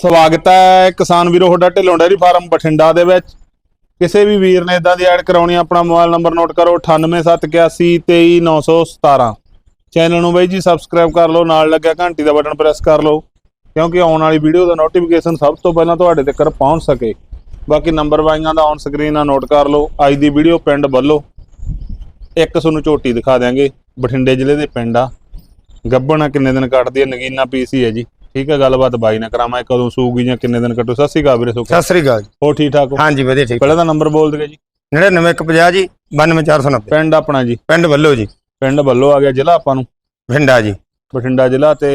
ਸਵਾਗਤ ਹੈ ਕਿਸਾਨ ਵੀਰੋ, ਤੁਹਾਡਾ ਢਿੱਲੋਂ ਡੇਅਰੀ ਫਾਰਮ ਬਠਿੰਡਾ ਦੇ ਵਿੱਚ। ਕਿਸੇ ਵੀ ਵੀਰ ਨੇ ਇਦਾਂ ਦੀ ਐਡ ਕਰਾਉਣੀ ਆਪਣਾ ਮੋਬਾਈਲ ਨੰਬਰ ਨੋਟ ਕਰੋ 9871823917 ਚੈਨਲ ਨੂੰ ਬਾਈ ਜੀ ਸਬਸਕ੍ਰਾਈਬ ਕਰ ਲਓ, ਨਾਲ ਲੱਗਿਆ ਘੰਟੀ ਦਾ ਬਟਨ ਪ੍ਰੈਸ ਕਰ ਲਓ, ਕਿਉਂਕਿ ਆਉਣ ਵਾਲੀ ਵੀਡੀਓ ਦਾ ਨੋਟੀਫਿਕੇਸ਼ਨ ਸਭ ਤੋਂ ਪਹਿਲਾਂ ਤੁਹਾਡੇ ਤੱਕ ਪਹੁੰਚ ਸਕੇ। ਬਾਕੀ ਨੰਬਰ ਬਾਈਆਂ ਦਾ ਔਨ ਸਕਰੀਨ ਆ ਨੋਟ ਕਰ ਲਓ। ਅੱਜ ਦੀ ਵੀਡੀਓ ਪਿੰਡ ਬੱਲੋ ਇੱਕ ਤੁਹਾਨੂੰ ਝੋਟੀ ਦਿਖਾ ਦਿਆਂਗੇ, ਬਠਿੰਡੇ ਜ਼ਿਲ੍ਹੇ ਦੇ ਪਿੰਡ ਆ। ਗੱਬਣਾ ਕਿੰਨੇ ਦਿਨ ਕੱਟਦੀ ਹੈ ਨਗੀਨਾ ਪੀਸੀ ਹੈ ਜੀ। ਠੀਕ ਹੈ ਗੱਲਬਾਤ ਬਾਈ ਨਾਲ ਕਰਾਵਾਂ ਕਦੋਂ ਸੂਗੀ ਜਾਂ ਕਿੰਨੇ ਦਿਨ ਕੱਟੂ ਸਤਿ ਸ਼੍ਰੀ ਅਕਾਲ ਵੀਰੇ ਸੁੱਖ ਸਤਿ ਸ੍ਰੀ ਅਕਾਲ ਜੀ। ਹੋ ਠੀਕ ਠਾਕ ਹੋ? ਹਾਂਜੀ ਵਧੀਆ ਠੀਕ ਪਹਿਲਾਂ ਦਾ ਨੰਬਰ ਬੋਲ ਦਿਓ ਜੀ। 99150 ਜੀ 92490 ਪਿੰਡ ਆਪਣਾ ਜੀ। ਪਿੰਡ ਵੱਲੋ ਜੀ। ਪਿੰਡ ਬੱਲੋ ਆ ਗਿਆ ਜ਼ਿਲ੍ਹਾ ਆਪਾਂ ਨੂੰ? ਭਿੰਡਾ ਜੀ। ਬਠਿੰਡਾ ਜ਼ਿਲ੍ਹਾ ਤੇ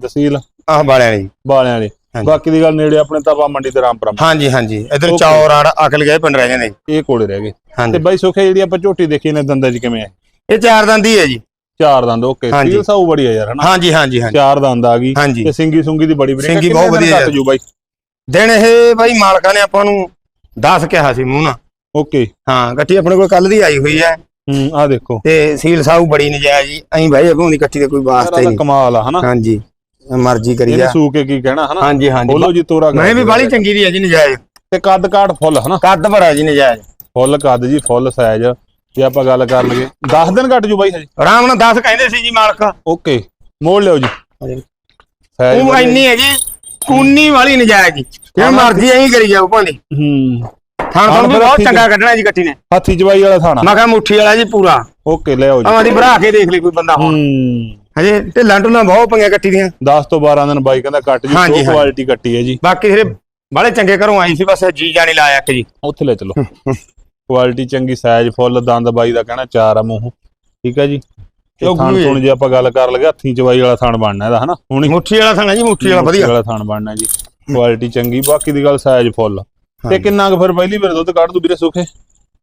ਤਹਿਸੀਲ? ਆਹ ਬਾਲਿਆਂ ਨੇ ਜੀ ਬਾਲਿਆਂ ਵਾਲੀ। ਬਾਕੀ ਦੀ ਗੱਲ ਨੇੜੇ ਆਪਣੇ ਤਪਾ ਮੰਡੀ ਤੇ ਰਾਮਪੁਰਾ ਹਾਂਜੀ ਹਾਂਜੀ। ਇਧਰ. ਚੌਰ ਆੜ ਅਕਲ ਗਏ ਪਿੰਡ ਰਹਿ ਜਾਂਦੇ ਇਹ ਕੋਲੇ ਰਹਿ ਗਏ। ਤੇ ਬਾਈ ਸੁਖੇ ਜਿਹੜੀ ਆਪਾਂ ਝੋਟੀ ਦੇਖੀ ਨੇ ਦੰਦਾਂ ਚ ਕਿਵੇਂ ਆ? ਇਹ ਚਾਰ ਦੰਦੀ ਹੈ ਜੀ। ਚਾਰ ਦੰਦ ਓਕੇ। ਸੀਲ ਸਾਊ ਬੜੀ ਆ ਯਾਰ ਹਨਾ? ਹਾਂਜੀ ਹਾਂਜੀ ਹਾਂਜੀ। ਚਾਰ ਦੰਦ ਆ ਗਈ ਤੇ ਸਿੰਗੀ ਸੁੰਗੀ ਦੀ ਬੜੀ ਬੜੀ ਸਿੰਗੀ ਬਹੁਤ ਵਧੀਆ ਕੱਟ ਜੂ ਬਾਈ? ਦਿਨ ਇਹ ਬਾਈ ਮਾਲਕਾਂ ਨੇ ਆਪਾਂ ਨੂੰ 10 ਕਿਹਾ ਸੀ ਮੂੰਹ ਨਾਲ। ਓਕੇ। ਹਾਂ ਗੱਟੀ ਆਪਣੇ ਕੋਲ ਕੱਲ ਦੀ ਆਈ ਹੋਈ ਹੈ। ਹੂੰ ਆ ਦੇਖੋ। ਤੇ ਸੀਲ ਸਾਊ ਬੜੀ ਨਜਾਇਜ਼ ਜੀ। ਐਂ ਭਾਈ ਅਗੋਂ ਦੀ ਕੱਟੀ ਦਾ ਕੋਈ ਵਾਸਤਾ ਹੀ ਨਹੀਂ। ਕਮਾਲ ਆ ਹਨਾ? ਹਾਂਜੀ ਮਰਜ਼ੀ ਕਰੀ ਆ ਸੂ ਕੇ ਕੀ ਕਹਿਣਾ ਹਨਾ? ਹਾਂਜੀ ਹਾਂਜੀ। ਬੋਲੋ ਜੀ ਤੋਰਾ ਮੈਂ ਵੀ ਬਾਲੀ ਚੰਗੀ ਦੀ ਹੈ ਜੀ ਨਜਾਇਜ਼। ਤੇ ਕੱਦ ਕਾਠ ਫੁੱਲ ਹਨਾ? ਕੱਦ ਭਰਾ ਜੀ ਨਜਾਇਜ਼। ਫੁੱਲ ਕੱਦ ਜੀ ਫੁੱਲ ਸਾਈਜ਼ ਜੇ ਆਪਾਂ ਗੱਲ ਕਰ ਲਈਏ 10 ਦਿਨ ਘੱਟ ਜੂ ਬਾਈ ਹਜੇ। ਆਰਾਮ ਨਾਲ 10 ਕਹਿੰਦੇ ਸੀ ਜੀ ਮਾਲਕ। ਓਕੇ ਮੋੜ ਲਿਓ ਜੀ। ਸਾਈਜ਼ ਉਹ ਵਧੀਆ। ਇੰਨੀ ਹੈ ਜੀ ਕੂਨੀ ਵਾਲੀ ਨਜਾਇਜ਼। ਜੀ ਜੇ ਮਰਜ਼ੀ ਐਂ ਕਰੀ ਜਾਓ ਭਾਂਦੀ ਹੂੰ। ਥਾਣ ਤੋਂ ਵੀ ਫਿਰ ਬਹੁਤ ਚੰਗਾ ਕੱਢਣਾ ਜੀ ਗੱਟੀ ਨੇ। ਹੱਥੀ ਜਵਾਈ ਵਾਲਾ ਥਾਣਾ। ਮੈਂ ਕਿਹਾ ਮੁੱਠੀ ਵਾਲਾ ਜੀ ਪੂਰਾ। ਓਕੇ ਲਿਆਓ ਜੀ। ਆਵਾਂ ਦੀ ਭਰਾ ਕੇ ਦੇਖ ਲਈ ਕੋਈ ਬੰਦਾ ਹੁਣ ਹੂੰ। ਹਜੇ ਢਿੱਲਾਂ ਢੁੱਲਾਂ ਬਹੁਤ ਪਈਆਂ ਗੱਟੀ ਦੀਆਂ। 10 ਤੋਂ 12 ਦਿਨ ਬਾਈ ਕਹਿੰਦਾ ਕੱਟ ਜੀ ਹਾਂਜੀ। ਕੁਆਲਿਟੀ ਕੱਟੀ ਹੈ ਜੀ। ਬਾਕੀ ਸਿਰੇ ਬਾਲੇ ਚੰਗੇ ਘਰੋਂ ਆਈ ਸੀ ਬਸ ਜੀ ਜਾਣੀ ਲਾਇਆ ਕਿ ਜੀ। ਉੱਥੇ ਲੈ ਚਲੋ। ਕੁਆਲਿਟੀ ਚੰਗੀ ਸਾਈਜ਼ ਫੁੱਲ ਦੰਦ ਬਾਈ ਦਾ ਕਹਿਣਾ ਚਾਰ ਆ ਮੂੰਹ। ਠੀਕ ਹੈ ਜੀ? ਤੇ ਥਣ ਸੁਣ ਜੇ ਆਪਾਂ ਗੱਲ ਕਰ ਲਗੇ ਹੱਥੀ ਜਵਾਈ ਵਾਲਾ ਥਣ ਬਣਨਾ ਇਹਦਾ ਹਨਾ? ਹੁਣੀ ਮੁੱਠੀ ਵਾਲਾ ਥਾਣਾ ਜੀ ਮੁੱਠੀ ਵਾਲਾ ਵਧੀਆ। ਵਾਲਾ ਥਣ ਬਣਨਾ ਜੀ। ਕੁਆਲਿਟੀ ਚੰਗੀ ਬਾਕੀ ਦੀ ਗੱਲ ਸਾਈਜ਼ ਫੁੱਲ ਤੇ। ਕਿੰਨਾ ਕੁ ਫਿਰ ਪਹਿਲੀ ਵਾਰ ਦੁੱਧ ਕੱਢ ਦੂ ਵੀਰੇ ਸੁਖੇ?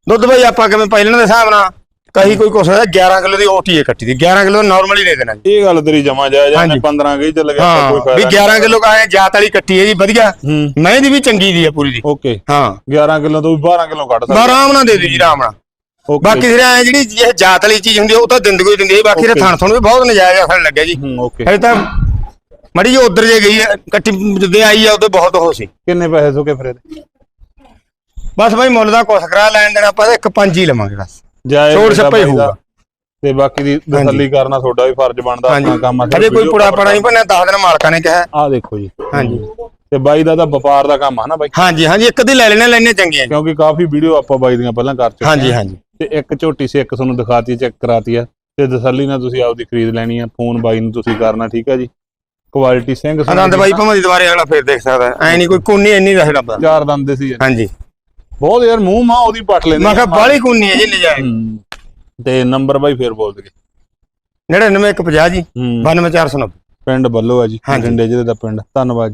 ਦੁੱਧ ਬਈ ਆਪਾਂ ਕਿਵੇਂ ਪਹਿਲਾਂ ਦੇ ਹਿਸਾਬ ਨਾਲ? ਕਹੀ ਕੋਈ ਕੁਛ ਹੋਇਆ 11 ਕਿਲੋ ਦੀ ਓਟੀ ਹੈ ਕੱਟੀ ਦੀ 11 ਕਿਲੋ ਨਾਰਮਲ ਹੀ ਦੇ ਦੇਣਾ ਜੀ। ਇਹ ਗੱਲ ਤੇਰੀ ਜਮਾ ਜਾਇਜ਼ ਹਾਂਜੀ। 15 ਗਈ ਗਿਆ ਹਾਂ ਕੋਈ ਵੀ ਫਾਇਦਾ 11 ਕਿਲੋ ਕਾਹੇ ਜਾਤ ਵਾਲੀ ਕੱਟੀ ਹੈ ਜੀ ਵਧੀਆ। ਹੂੰ। ਮੈਂ ਦੀ ਵੀ ਚੰਗੀ ਦੀ ਹੈ ਪੂਰੀ ਦੀ। ਓਕੇ। ਹਾਂ। 11 ਕਿਲੋ ਤੋਂ ਵੀ 12 ਕਿਲੋ ਕੱਢ ਸਕਦਾ। ਆਰਾਮ ਨਾਲ ਦੇ ਦਿਓ ਜੀ ਆਰਾਮ ਨਾਲ। ਓਕੇ। ਬਾਕੀ ਫਿਰ ਐ ਜਿਹੜੀ ਇਹ ਜਾਤ ਵਾਲੀ ਚੀਜ਼ ਹੁੰਦੀ ਉਹ ਤਾਂ ਦਿੰਦੀ ਕੋਈ ਦਿੰਦੀ ਹੈ ਬਾਕੀ ਦਾ Okay. ਥਣ ਥਣ ਵੀ ਬਹੁਤ ਨਜਾਇਜ਼ ਆਖਣ ਲੱਗਿਆ ਜੀ। ਹੂੰ ਓਕੇ। ਹਜੇ ਤਾਂ ਮੜੀ ਜੀ ਉਧਰ ਜੇ ਗਈ ਹੈ, ਕੱਟੀ ਜਿੱਦੇ ਆਈ ਆ ਉਹਦੇ ਬਹੁਤ ਹੋ ਸੀ। ਕਿੰਨੇ ਪੈਸੇ ਸੁਕੇ ਫਿਰ ਇਹਦੇ? ਬਸ ਭਾਈ ਮੁੱਲ ਦਾ ਕੁਛ ਕਰਾ ਲੈਣ ਦੇਣਾ ਆਪਾਂ ਤਾਂ ਇੱਕ ਪੰਜ ਹੀ ਲਵਾਂਗੇ ਬਸ। ਜਾਇਜ਼ ਛੋੜ ਛੱਪਾ ਹੀ। ਹੋਊਗਾ। ਤੇ ਬਾਕੀ ਦੀ ਤਸੱਲੀ ਕਰਨਾ ਤੁਹਾਡਾ ਵੀ ਫਰਜ਼ ਬਣਦਾ ਆਪਣਾ ਕੰਮ ਆ। ਹਜੇ ਕੋਈ ਪੁੜਾ ਪੜਾ ਨਹੀਂ ਬਣਿਆ 10 ਦਿਨ ਮਾਲਕਾਂ ਨੇ ਕਿਹਾ। ਆ ਦੇਖੋ ਜੀ। ਹਾਂਜੀ। ਤੇ ਬਾਈ ਦਾ ਤਾਂ ਵਪਾਰ ਦਾ ਕੰਮ ਆ ਨਾ ਬਾਈ। ਹਾਂਜੀ ਹਾਂਜੀ ਇੱਕ ਦੀ ਲੈ ਲੈਣੇ ਲੈਣੇ ਚੰਗੀਆਂ ਕਿਉਂਕਿ ਕਾਫੀ ਵੀਡੀਓ ਆਪਾਂ ਬਾਈ ਦੀਆਂ ਪਹਿਲਾਂ ਕਰ ਚੁੱਕੇ ਹਾਂਜੀ ਹਾਂ। ਹਾਂਜੀ। ਤੇ ਇੱਕ ਝੋਟੀ ਸੀ ਇੱਕ ਤੁਹਾਨੂੰ ਦਿਖਾਤੀ ਚੈੱਕ ਕਰਾਤੀ ਆ। ਤੇ ਤਸੱਲੀ ਨਾਲ ਤੁਸੀਂ ਆਪਦੀ ਖਰੀਦ ਲੈਣੀ ਆ। ਫੋਨ ਬਾਈ ਨੂੰ ਤੁਸੀਂ ਕਰਨਾ ਠੀਕ ਆ ਜੀ। ਕੁਆਲਿਟੀ ਸਿੰਘ ਆਨੰਦ ਬਾਈ ਭਾਵੇਂ ਦੀ ਦੁਬਾਰੇ ਅਗਲਾ ਫੇਰ ਦੇਖ ਸਕਦਾ। ਐ ਨਹੀਂ ਕੋਈ ਕੋਨੀ ਇੰਨੀ ਦਾ ਚਾਰ ਦੰਦ ਦੇ ਸੀ। ਹਾਂਜੀ। ਬਹੁਤ ਯਾਰ ਮੂੰਹ ਮਾਂ ਉਹਦੀ ਪੱਟ ਲੈਂਦੇ ਮੈਂ ਕਿਹਾ ਬਾਲੀ ਕੋਨੀ ਹੈ ਜੀ ਨਜਾਇਜ਼ ਹੂੰ। ਤੇ ਨੰਬਰ ਬਾਈ ਫੇਰ ਬੋਲ ਦਗੇ 99 150 ਜੀ ਹੂੰ। 92490 ਪਿੰਡ ਬੱਲੋ ਆ ਜੀ ਹਾਂਜੀ। ਬਠਿੰਡੇ ਜ਼ਿਲ੍ਹੇ ਦਾ ਪਿੰਡ। ਧੰਨਵਾਦ